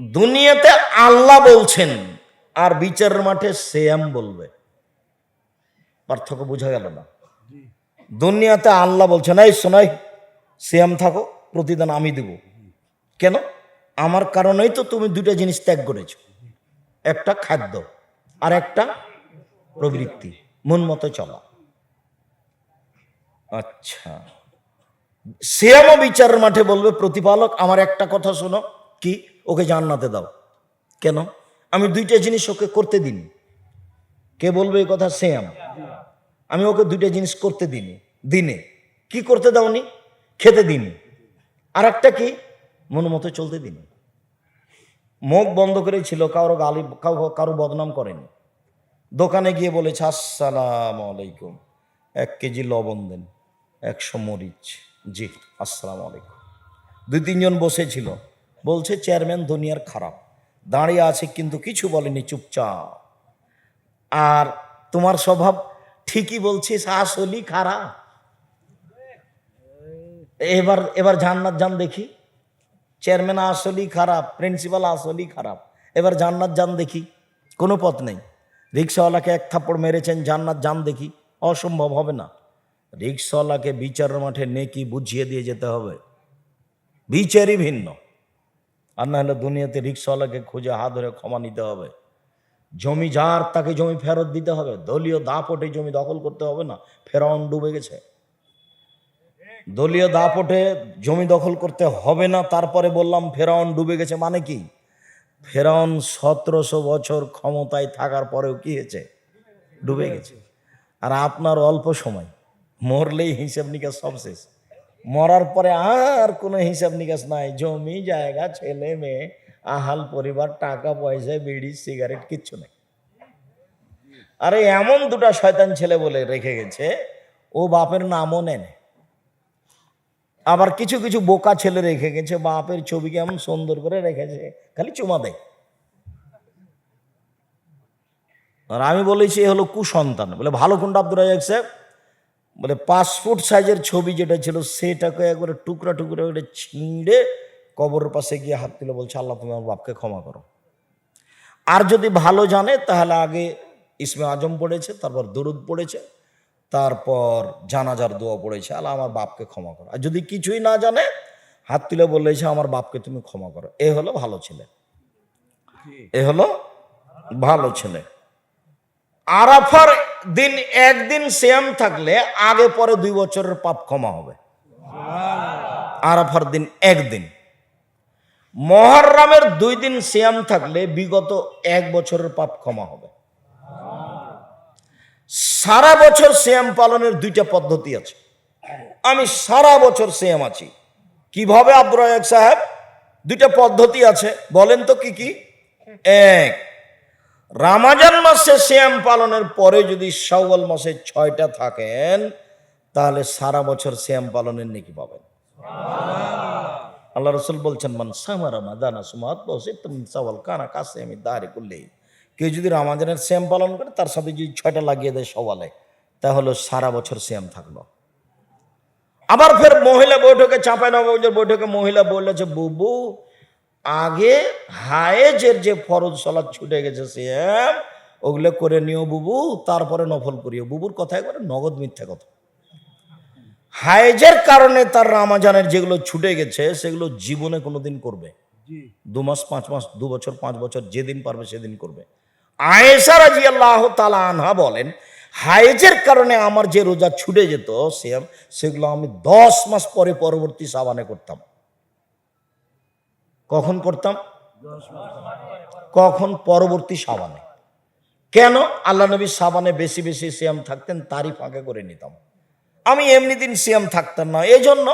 দুনিয়াতে আল্লাহ বলছেন, আর বিচারের মাঠে সেম বলবে। পার্থক্য বোঝা গেল না। দুনিয়াতে আল্লাহ বলছেন, এই শোনাই সেম থাকো, প্রতিদান আমি দেব। কেন? আমার কারণেই তো তুমি দুটো জিনিস ত্যাগ করেছ। একটা খাদ্য আর একটা প্রবৃত্তি। মন মতো চলা। আচ্ছা। সিয়ামও বিচারের মাঠে বলবে, প্রতিপালক, আমার একটা কথা শোনো, কি? ওকে জান্নাতে দাও। কেন? আমি দুইটা জিনিস ওকে করতে দিন। কে বলবে এই কথা? শ্যাম। আমি ওকে দুইটা জিনিস করতে দিনি। দিনে। কি করতে দাওনি খেতে দিনি। আর একটা কি? মন মতো চলতে দিনি। মুখ বন্ধ করে ছিল, কারও গালি কারও বদনাম করেনি। দোকানে গিয়ে বলেছে আসসালাম আলাইকুম। এক কেজি লবণ দেন। একশো মরিচ। জি, আসসালাম আলাইকুম। দুই তিনজন বসেছিল বলছে, চেয়ারম্যান দুনিয়ার খারাপ। দাঁড়িয়ে আছে কিন্তু কিছু বলেনি, চুপচাপ। আর তোমার স্বভাব ঠিকই বলছিস, আসলেই খারাপ। এবার এবার জান্নাত যান দেখি। চেয়ারম্যান, আসলেই খারাপ। প্রিন্সিপাল, আসলেই খারাপ। এবার জান্নাত যান দেখি। কোনো পথ নেই। রিক্সাওয়ালাকে এক থাপ্পড় মেরেছেন, জান্নাত যান দেখি। অসম্ভব হবে না। রিক্সাওয়ালাকে বিচারের মাঠে নেকি বুঝিয়ে দিয়ে যেতে হবে। বিচারই ভিন্ন। আর না হলে দুনিয়াতে রিক্সাওয়ালাকে খুঁজে হাত ধরে ক্ষমা নিতে হবে। জমি যার, তাকে জমি ফেরত দিতে হবে। দলীয় দাপটে জমি দখল করতে হবে না। ফেরাউন ডুবে গেছে। দলীয় দাপটে জমি দখল করতে হবে না। তারপরে বললাম, ফেরাউন ডুবে গেছে মানে কি? ফেরাউন সতেরোশো বছর ক্ষমতায় থাকার পরেও কি হয়েছে? ডুবে গেছে। আর আপনার অল্প সময়। মরলেই হিসেব নিকাশ সব শেষ। মরার পরে আর কোনো হিসাব নিকাশ নাই। জমি, জায়গা, ছেলে, মেয়ে, আহাল, পরিবার, টাকা, পয়সা, বিড়ি, সিগারেট, কিচ্ছু নেই। আরে এমন দুটা শয়তান ছেলে বলে রেখে গেছে, ও বাপের নামও নেন। আবার কিছু কিছু বোকা ছেলে রেখে গেছে, বাপের ছবিকে এমন সুন্দর করে রেখেছে, খালি চুমা দেয়। আর আমি বলেছি এ হলো কুসন্তান, বলে ভালো কোনটা আব্দুর রাজাক সাহেব বলে পাসপোর্ট সাইজের ছবি যেটা ছিল সেটাকে একবারে টুকরা টুকরা করে ছিঁড়ে কবরের পাশে গিয়ে হাত তুলে বলছে আল্লাহ তুমি আমার বাপকে ক্ষমা করো। আর যদি ভালো জানে তাহলে আগে ইসমে আজম পড়েছে তারপর দরুদ পড়েছে তারপর জানাজার দোয়া পড়েছে আল্লাহ আমার বাপকে ক্ষমা করো। আর যদি কিছুই না জানে হাত তুলে বলেছে আমার বাপকে তুমি ক্ষমা করো। এ হলো ভালো ছেলে। এ হলো ভালো ছেলে। আরাফার দিন একদিন শ্যাম থাকলে আগে পরে দুই বছরের পাপ ক্ষমা হবে। আরাফার দিন একদিন। মহরমের দুই দিন শ্যাম থাকলে বিগত এক বছরের পাপ ক্ষমা হবে। সারা বছর শ্যাম পালনের দুইটা পদ্ধতি আছে। আমি সারা বছর শ্যাম আছি। কীভাবে রাজাক সাহেব? দুইটা পদ্ধতি আছে। বলেন তো কি কি? এক রামাজান মাসে শ্যাম পালনের পরে যদি শাওয়াল মাসে ছয়টা থাকেন, তাহলে সারা বছর শ্যাম পালনের নেকি পাবেন। আল্লাহ রসুল বলছেন, মান সামা রামাদানা সুমাত কানা কাছে আমি দাঁড়ে করলে কেউ যদি রামাজানের শ্যাম পালন করে, তার সাথে যদি ছয়টা লাগিয়ে দেয় সওয়ালে তাহলে সারা বছর শ্যাম থাকল। আবার ফের মহিলা বৈঠকে চাঁপাই নবাবের বৈঠকে মহিলা বললেছে, বুবু আগে হায়েজের যে ফরজ সলাদ ছুটে গেছে শ্যাম ওগুলো করে নিও বুবু তারপরে নফল করিও। বুবুর কথা একবারে নগদ মিথ্যা কথা। হায়েজের কারণে তার রামাজানের যেগুলো ছুটে গেছে সেগুলো জীবনে কোনোদিন করবে। দু মাস পাঁচ মাস দু বছর পাঁচ বছর যেদিন পারবে সেদিন করবে। আয়েশা রাজি আল্লাহ তালা আনহা বলেন হায়েজের কারণে আমার যে রোজা ছুটে যেত সেম সেগুলো আমি দশ মাস পরে পরবর্তী সাবানে করতাম। কখন করতাম কখন পরবর্তী সাবানে। কেন? আল্লাহ নবী সাবানে বেশি বেশি সিয়াম থাকতেন, তারই ফাঁকে করে নিতাম। আমি এমনি দিন সিয়াম থাকতাম না। এই জন্য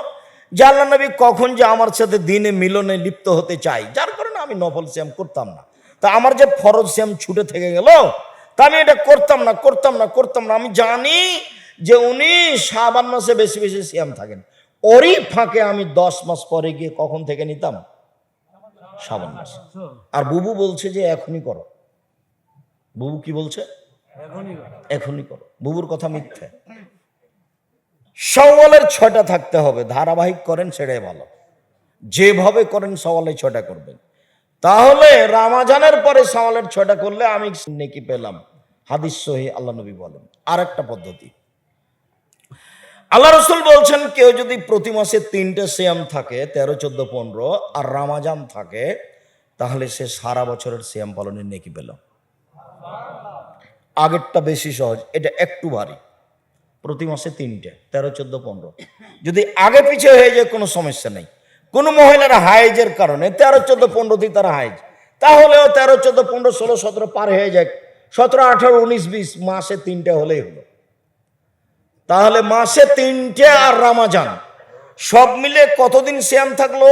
যে আল্লাহ নবী কখন যে আমার সাথে দিনে মিলনে লিপ্ত হতে চাই, যার কারণে আমি নফল সিয়াম করতাম না। তা আমার যে ফরজ সিয়াম ছুটে থেকে গেল, তা আমি এটা করতাম না করতাম না করতাম না। আমি জানি যে উনি সাবান মাসে বেশি বেশি সিয়াম থাকেন। ওরই ফাঁকে আমি দশ মাস পরে গিয়ে কখন থেকে নিতাম? শ্রাবণ মাস আর বুবু বলছে যে এখনই করো। বুবু কি বলছে? এখনই করো। বুবুর কথা মিথ্যে। সওয়ালের ছয়টা থাকতে হবে। ধারাবাহিক করেন সেটাই ভালো। যেভাবে করেন সওয়ালে ছয়টা করবেন। তাহলে রামাজানের পরে সওয়ালের ছয়টা করলে আমি নেকি পেলাম। হাদিস সহি আল্লাহ নবী বলেন। আর একটা পদ্ধতি। আল্লাহ রসুল বলছেন, কেউ যদি প্রতি মাসে তিনটে সিয়াম থাকে, তেরো, চোদ্দ, পনেরো, আর রামাজান থাকে, তাহলে সে সারা বছরের সিয়াম পালনের নেকি পেল। আগেরটা বেশি সহজ, এটা একটু ভারী। প্রতি মাসে তিনটে, তেরো, চোদ্দ, পনেরো। যদি আগে পিছিয়ে হয়ে যায়, কোনো সমস্যা নেই। কোনো মহিলার হাইজের কারণে তেরো, চোদ্দ পনেরোতেই তারা হাইজ। তাহলেও তেরো, চোদ্দ, পনেরো, ষোলো, সতেরো পার হয়ে যায়। সতেরো, আঠারো, উনিশ, বিশ, মাসে তিনটে হলেই হলো। তাহলে মাসে তিনটে আর রামাজান। সব মিলে কতদিন শ্যাম থাকল?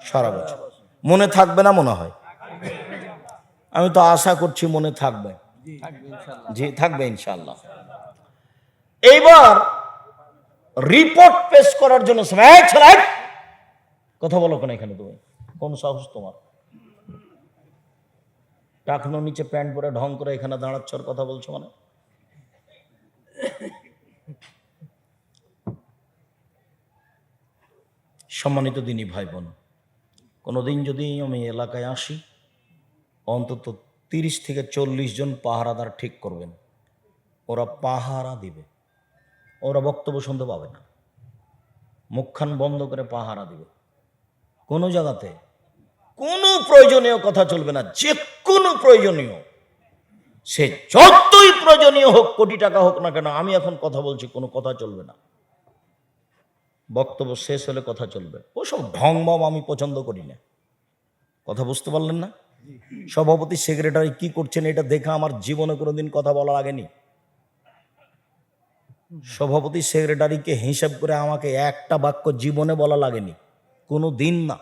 সারা বছর। মনে থাকবে না মনে হয়। আমি তো আশা করছি মনে থাকবে। জি, থাকবে ইনশাল্লাহ এইবার রিপোর্ট পেশ করার জন্য! কথা বলো কেন এখানে তুমি? কোন সাহস তোমার? টাকনো নিচে প্যান্ট পরে ঢং করে এখানে দাঁড়াচ্ছ কথা বলছো মানে? সম্মানিত দিনী ভাই বোন কোনোদিন যদি আমি এলাকায় আসি, অন্তত তিরিশ থেকে চল্লিশ জন পাহারাদার ঠিক করবেন। ওরা পাহারা দিবে। ওরা বক্তব্য শুনতে পাবে না। মুখখান বন্ধ করে পাহারা দিবে। কোনো জায়গাতে কোনো প্রয়োজনীয় কথা চলবে না, যে কোনো প্রয়োজনীয়। সে যতই প্রয়োজনীয় হোক, কোটি টাকা হোক না কেন, আমি এখন কথা বলছি, কোনো কথা চলবে না। বক্তব্য শেষ হলে কথা চলবে। ওসব ঢংমম আমি পছন্দ করি না। কথা বুঝতে পারলেন না? সভাপতি, সেক্রেটারি কি করছেন এটা দেখে আমার জীবনে কোনোদিন কথা বলা লাগেনি সভাপতি, সেক্রেটারিকে হিসাব করে আমাকে একটা বাক্য জীবনে বলা লাগেনি কোনো দিন না।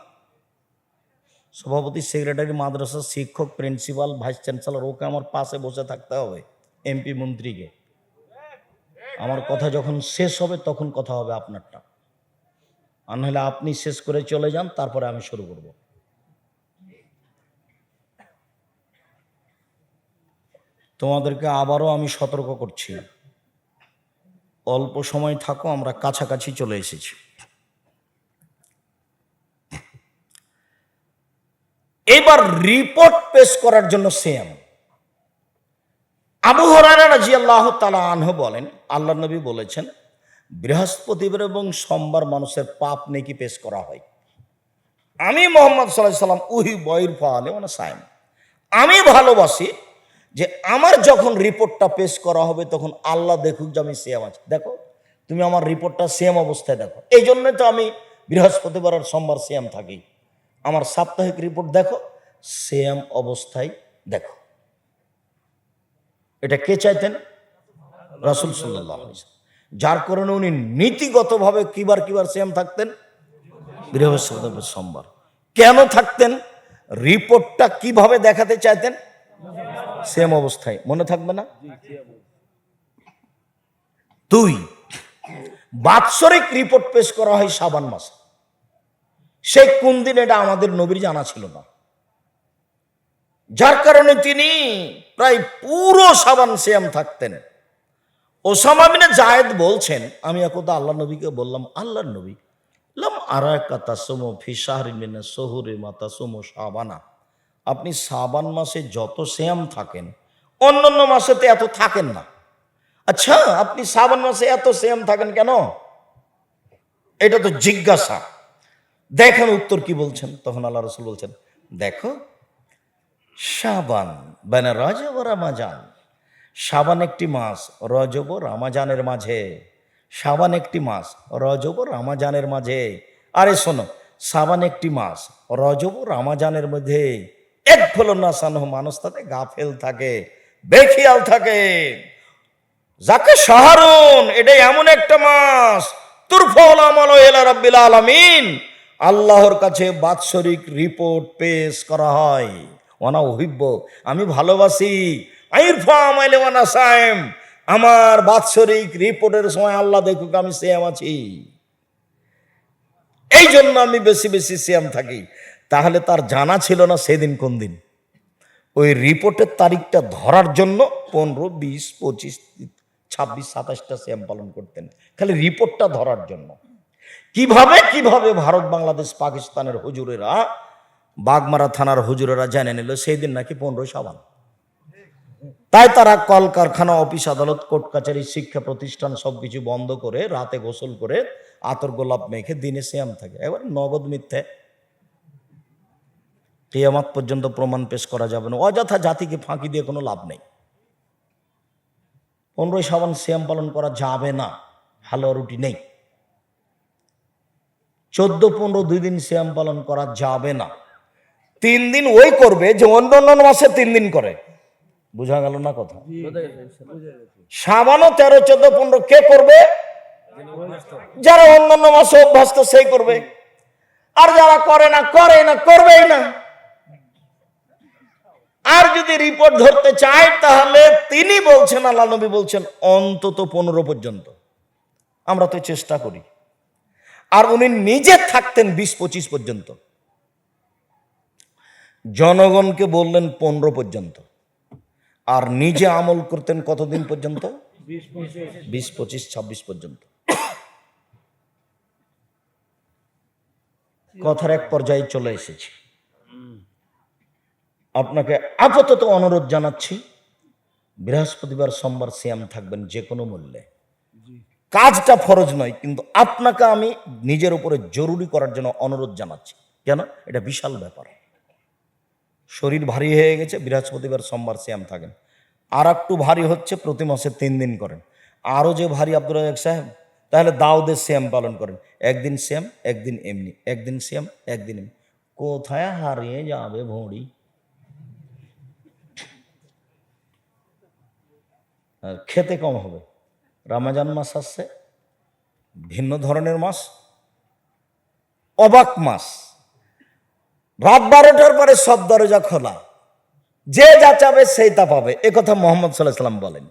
সভাপতি, সেক্রেটারি, মাদ্রাসার শিক্ষক, প্রিন্সিপাল, ভাইস চ্যান্সেলর, ওকে আমার পাশে বসে থাকতে হবে এমপি মন্ত্রীকে। আমার কথা যখন শেষ হবে তখন কথা হবে আপনারটা। আর নাহলে আপনি শেষ করে চলে যান, তারপরে আমি শুরু করব। তোমাদেরকে আবারও আমি সতর্ক করছি। অল্প সময় থাকো, আমরা কাছাকাছি চলে এসেছি। এবার রিপোর্ট পেশ করার জন্য সেম আবু হরারা রাজি আল্লাহ তালা আনহ বলেন আল্লাহ নবী বলেছেন বৃহস্পতিবার এবং সোমবার মানুষের পাপ নেকি পেশ করা হয়। আমি মোহাম্মদ সাল্লাহ সাল্লাম উহি বইর ফালে মানে সাইম আমি ভালোবাসি যে আমার যখন রিপোর্টটা পেশ করা হবে তখন আল্লাহ দেখুক যে আমি সেম আছি। দেখো, তুমি আমার রিপোর্টটা সেম অবস্থায় দেখো। এই জন্যই তো আমি বৃহস্পতিবার আর সোমবার সেম থাকি। আমার সাপ্তাহিক রিপোর্ট দেখো সেম অবস্থায় দেখো। এটা কে চাইতেন? রাসুল সাল্লাহ যার কারণে উনি নীতিগতভাবে কিবার কিবার সেম থাকতেন? বৃহস্পতিবার সোমবার। কেন থাকতেন? রিপোর্টটা কীভাবে দেখাতে চাইতেন? সেম অবস্থায়। মনে থাকবে না? দুই, বাৎসরিক রিপোর্ট পেশ করা হয় সাবান মাসে। সেই কোন দিন এটা আমাদের নবীর জানা ছিল না। যার কারণে তিনি প্রায় পুরো সাবান শ্যাম থাকতেন। ওসামা বিনে জায়েদ বলছেন, আমি একদা আল্লাহ নবীকে বললাম, আল্লাহর নবী, লাম আরাকা তাসমো ফিসাহরিমিনা সহুরে মাতা সোমো সাবানা আপনি সাবান মাসে যত শ্যাম থাকেন, অন্যান্য মাসেতে এত থাকেন না। আচ্ছা আপনি সাবান মাসে এত শ্যাম থাকেন কেন? এটা তো জিজ্ঞাসা। দেখেন উত্তর কি বলছেন। তখন আল্লাহ রসুল বলছেন, দেখো সাবান মানে রজব ও রামাজান সাবান একটি মাস, রজব রামাজানের মাঝে। সাবান একটি মাস, রজব রামাজানের মাঝে। আরে শোনো, সাবান একটি মাস, রজব রামাজানের মধ্যে এক ফল না সানো মানুষ তাতে গাফেল থাকে, বেখিয়াল থাকে। যাকে সাহারুন এটা এমন একটা মাস। তুরফল আমল এলা রাব্বিল আলামিন। আল্লাহর কাছে বাৎসরিক রিপোর্ট পেশ করা হয়। ওনা অহিব্য আমি ভালোবাসি। আমার বাৎসরিক রিপোর্টের সময় আল্লাহ দেখুক আমি সেম আছি। এই জন্য আমি বেশি বেশি সেম থাকি। তাহলে তার জানা ছিল না সেদিন কোন দিন। ওই রিপোর্টের তারিখটা ধরার জন্য পনেরো, বিশ, পঁচিশ, ছাব্বিশ, সাতাশটা শ্যাম পালন করতেন। খালি রিপোর্টটা ধরার জন্য। কীভাবে কীভাবে ভারত, বাংলাদেশ, পাকিস্তানের হুজুরেরা, বাগমারা থানার হুজুরেরা জেনে নিল, সেই দিন নাকি পনেরোই সাবান তাই তারা কলকারখানা, অফিস, আদালত, কোর্ট কাছারি শিক্ষা প্রতিষ্ঠান সবকিছু বন্ধ করে রাতে গোসল করে আতর গোলাপ মেখে দিনে শ্যাম থাকে। এবার নগদ মিথ্যে। কেয়ামাত পর্যন্ত প্রমাণ পেশ করা যাবে না। অযথা জাতিকে ফাঁকি দিয়ে কোনো লাভ নেই। পনেরোই সাবান শ্যাম পালন করা যাবে না। হালুয়া রুটি নেই। চোদ্দ, পনেরো, দুই দিন শ্যাম পালন করা যাবে না। তিন দিন ওই করবে যে অন্য অন্য মাসে তিন দিন করে। বুঝা গেল না কথা? সাবানও তেরো চোদ্দ পনেরো কে করবে? যারা অন্যান্য মাসে অভ্যস্ত সেই করবে। আর যারা করে না করে না করবেই না। আর যদি রিপোর্ট ধরতে চায় তাহলে তিনি বলছেন আল্লাহ নবী বলছেন অন্তত পনেরো পর্যন্ত। আমরা তো চেষ্টা করি। আর উনি নিজে থাকতেন বিশ পঁচিশ পর্যন্ত। জনগণকে বললেন পনেরো পর্যন্ত। আর নিজে আমল করতেন কতদিন পর্যন্ত? বিশ পঁচিশ ছাব্বিশ পর্যন্ত। কথার এক পর্যায়ে চলে এসেছি। আপনাকে আপাতত অনুরোধ জানাচ্ছি বৃহস্পতিবার সোমবার সিয়াম থাকবেন যে কোনো মূল্যে। কাজটা ফরজ নয় কিন্তু আপনাকে আমি নিজের উপরে জরুরি করার জন্য অনুরোধ জানাচ্ছি। কেন? এটা বিশাল ব্যাপার। শরীর ভারী হয়ে গেছে, বৃহস্পতিবার সোমবার শ্যাম থাকেন। আর একটু ভারী হচ্ছে, প্রতি মাসে তিন দিন করেন। আরও যে ভারী আব্দুল রাজাক সাহেব, তাহলে দাউদের শ্যাম পালন করেন। একদিন শ্যাম একদিন এমনি। একদিন শ্যাম একদিন এমনি। কোথায় হারিয়ে যাবে ভুঁড়ি? খেতে কম হবে। রামাজান মাস আসছে, ভিন্ন ধরনের মাস, অবাক মাস। রাত বারোটার পরে সব দরজা খোলা। যে যা চাবে সেই তা পাবে। এ কথা মোহাম্মদ সাল্লাহ বলেন।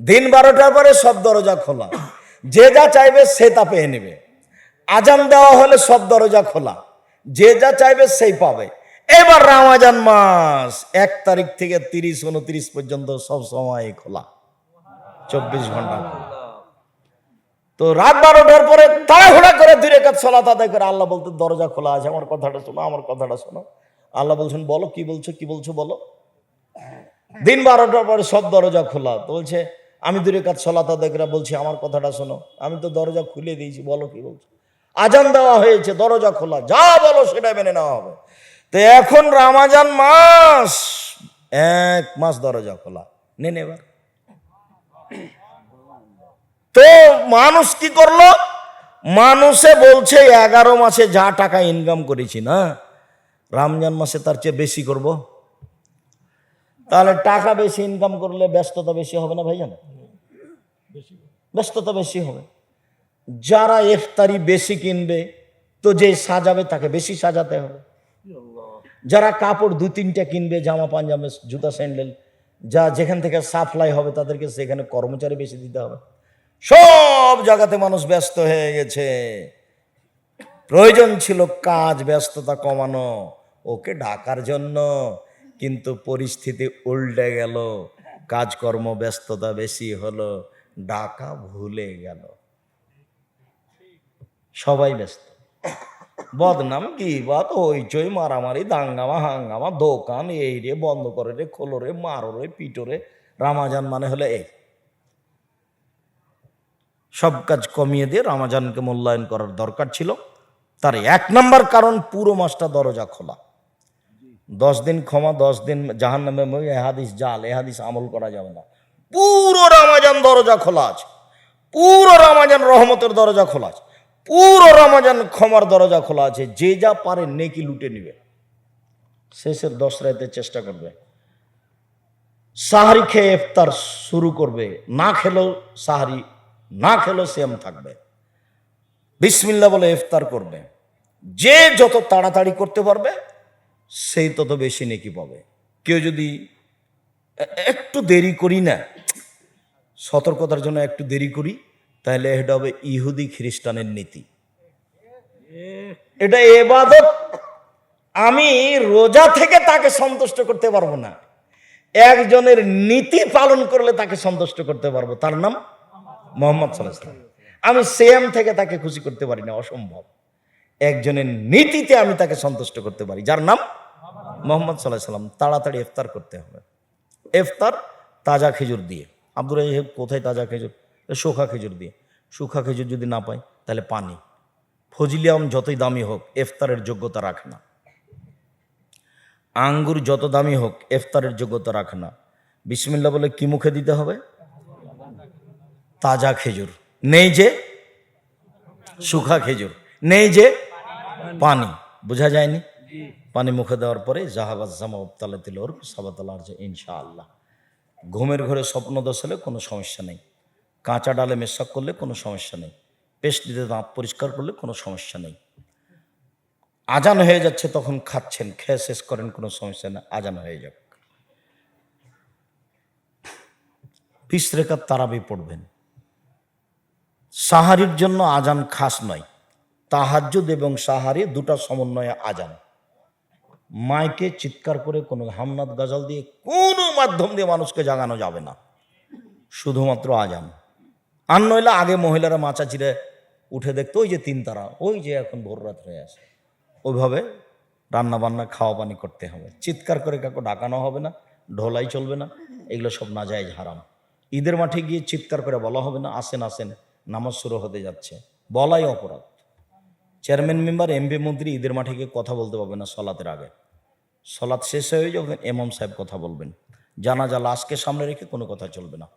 দিন বারোটার পরে সব দরজা খোলা। যে যা চাইবে সে তা পেয়ে নেবে। আজান দেওয়া হলে সব দরজা খোলা। যে যা চাইবে সেই পাবে। এবার রামাজান মাস, এক তারিখ থেকে তিরিশ, উনত্রিশ পর্যন্ত সব সময় খোলা। চব্বিশ ঘণ্টা খোলা। তো রাত বারোটার পরে তাড়াহুড়া করে দুই রেখাত সলাত আদায় করে আল্লাহ বলতে দরজা খোলা আছে, আমার কথাটা শোনো, আমার কথাটা শোনো। আল্লাহ বলছেন, বলো, কি বলছো কি বলছো, বলো? দিন বারোটার পরে সব দরজা খোলা। তো বলছে, আমি দুই রেখাত সলাত করে বলছি, আমার কথাটা শোনো, আমি তো দরজা খুলে দিয়েছি, বলো, কি বলছো? আজান দেওয়া হয়েছে, দরজা খোলা, যা বলো সেটা মেনে নেওয়া হবে। তো এখন রামাজান মাস, এক মাস দরজা খোলা। নেন এবার। তো মানুষ কি করল? মানুষে বলছে, এগারো মাসে যা টাকা ইনকাম করেছি, না? রমজান মাসে তার চেয়ে বেশি করব? তাহলে টাকা বেশি ইনকাম করলে ব্যস্ততা বেশি হবে না ভাইজান? ব্যস্ততা বেশি হবে। যারা ইফতারি বেশি কিনবে, তো যে সাজাবে তাকে বেশি সাজাতে হবে। যারা কাপড় দু তিনটা কিনবে, জামা, পাঞ্জাবে, জুতা, স্যান্ডেল, যা যেখান থেকে সাপ্লাই হবে তাদেরকে সেখানে কর্মচারী বেশি দিতে হবে। সব জায়গাতে মানুষ ব্যস্ত হয়ে গেছে। প্রয়োজন ছিল কাজ, ব্যস্ততা কমানো, ওকে ডাকার জন্য। কিন্তু পরিস্থিতি উল্টে গেল, কাজকর্ম, ব্যস্ততা বেশি হলো, ডাকা ভুলে গেল। সবাই ব্যস্ত। বদনাম কি? বাত হইচই, মারামারি, দাঙ্গামা, হাঙ্গামা, দোকান, এই রে বন্ধ করে রে, খোলো রে, মারো রে, পিটো রে। রামাজান মানে হলে এই। সব কাজ কমিয়ে দিয়ে রামাজানকে মূল্যায়ন করার দরকার ছিল। তার এক নম্বর কারণ, পুরো মাসটা দরজা খোলা। দশ দিন ক্ষমা, দশ দিন জাহান নামে এহাদিস জাল এহাদিস আমল করা যাবে না। পুরো রামাজান দরজা খোলা আছে। পুরো রামাজান রহমতের দরজা খোলা আছে। পুরো রামাজান ক্ষমার দরজা খোলা আছে। যে যা পারে নেকি লুটে নিবে। শেষের দশ রাতে চেষ্টা করবে। সাহারি খেয়ে ইফতার শুরু করবে। না খেলেও সাহারি না খেলেও সেম থাকবে। বিসমিল্লা বলে ইফতার করবে। যে যত তাড়াতাড়ি করতে পারবে, সেই তত বেশি নেকি পাবে। কেউ যদি একটু দেরি করি না, সতর্কতার জন্য একটু দেরি করি, তাহলে এটা হবে ইহুদি খ্রিস্টানের নীতি। এটা এবাদত। আমি রোজা থেকে তাকে সন্তুষ্ট করতে পারব না। একজনের নীতি পালন করলে তাকে সন্তুষ্ট করতে পারব। তার নাম মোহাম্মদ সাল্লাহ আমি সেম থেকে তাকে খুশি করতে পারি না, অসম্ভব। একজনের নীতিতে আমি তাকে সন্তুষ্ট করতে পারি, যার নাম মোহাম্মদ সাল্লাহ সাল্লাম তাড়াতাড়ি ইফতার করতে হবে। ইফতার তাজা খেজুর দিয়ে। আব্দুর কোথায় তাজা খেজুর? শুখা খেজুর দিয়ে। শুখা খেজুর যদি না পাই তাহলে পানি। ফজলিয়াম যতই দামি হোক, ইফতারের যোগ্যতা রাখে না। আঙ্গুর যত দামি হোক, ইফতারের যোগ্যতা রাখে না। বিসমিল্লা বলে কি মুখে দিতে হবে? তাজা খেজুর। নেই যে শুখা খেজুর। নেই যে পানি। বোঝা যায়নি? পানি মুখে দেওয়ার পরে জাহাবাজ জামা উত্তালে দিল ওর সাবাতালার যে ইনশাআল্লাহ। ঘুমের ঘরে স্বপ্ন দোষ হলে কোনো সমস্যা নেই। কাঁচা ডালে মেশাক করলে কোনো সমস্যা নেই। পেস্ট দিতে দাঁত পরিষ্কার করলে কোনো সমস্যা নেই। আজান হয়ে যাচ্ছে তখন খাচ্ছেন, খেয়ে শেষ করেন, কোনো সমস্যা নেই, আজান হয়ে যাক। বিশ রেখার তারাবি পড়বেন। সাহারির জন্য আজান খাস নয়, তাহাজ্জুদ এবং সাহারি দুটা সমন্বয়ে আজান। মাইকে চিৎকার করে কোনো হামনাদ গাজাল দিয়ে কোনো মাধ্যম দিয়ে মানুষকে জাগানো যাবে না, শুধুমাত্র আজান। আর নইলে আগে মহিলারা মাচা চিরে উঠে দেখতো, ওই যে তিন তারা ওই যে এখন ভোর রাত হয়ে আসে ওইভাবে রান্না বান্না খাওয়া পানি করতে হবে। চিৎকার করে কাউকে ডাকানো হবে না, ঢোলাই চলবে না, এগুলো সব না যায় হারাম। ঈদের মাঠে গিয়ে চিৎকার করে বলা হবে না, আসেন আসেন। নামাজ শুরু হতে যাচ্ছে। বলাই অপরাধ। চেয়ারম্যান মেম্বার, এমপি মন্ত্রী ঈদের মাঠে গিয়ে কথা বলতে পারবে না সলাতের আগে। সলাৎ শেষ হয়ে যখন এমম সাহেব কথা বলবেন। জানাজা লাশকে সামনে রেখে কোনো কথা চলবে না।